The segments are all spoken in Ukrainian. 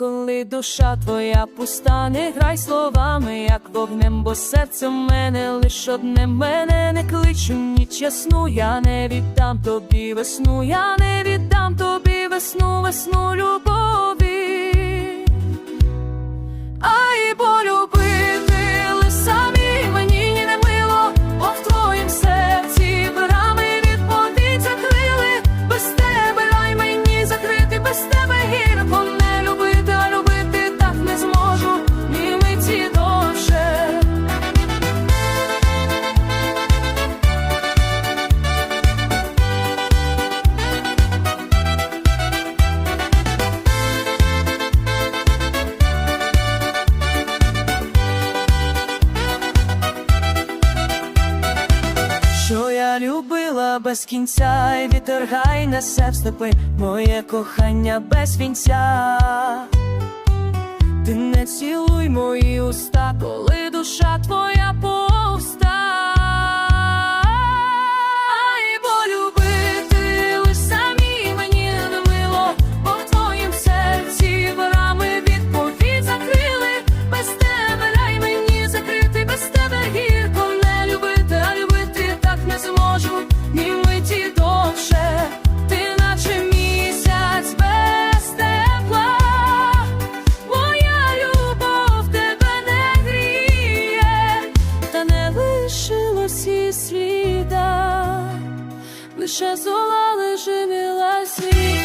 коли душа твоя пуста, не грай словами, як вогнем, бо серце в мене лиш одне. Мене не кличу ніч ясну, я не віддам тобі весну, я не віддам тобі весну, весну любові. Любила без кінця, і вітер гай несе в степи, моє кохання без вінця. Ти не цілуй мої уста, коли душа лише зола лежиміла світ.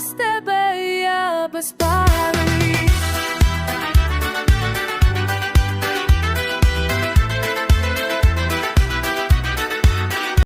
без тебе я без пари.